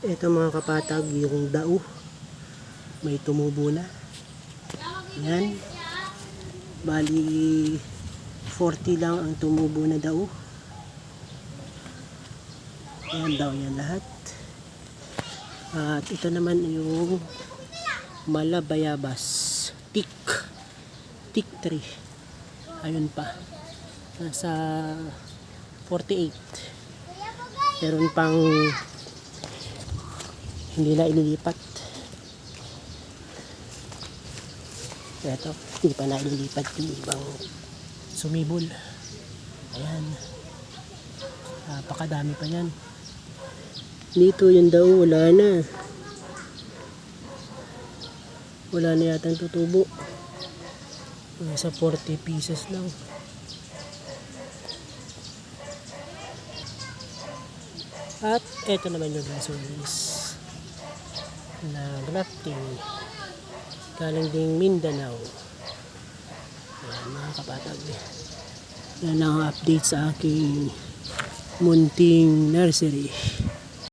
Ito mga kapatag, yung dao. May tumubo na. Yan. Bali, 40 lang ang tumubo na dao. Ayan daw yan lahat. At ito naman yung Malabayabas. Tik. Tik 3. Ayun pa. Nasa 48. Meron pang hindi na ililipat. Ito, hindi pa na ililipat yung ibang sumibol. Ayan. Napakadami pa yan. Dito yun daw, wala na. Wala na yata tutubo. Nasa 40 pieces lang. At eto naman yung lansones na grafting galing ding Mindanao. Ayan mga kapatag. Yan ang update sa aking munting nursery.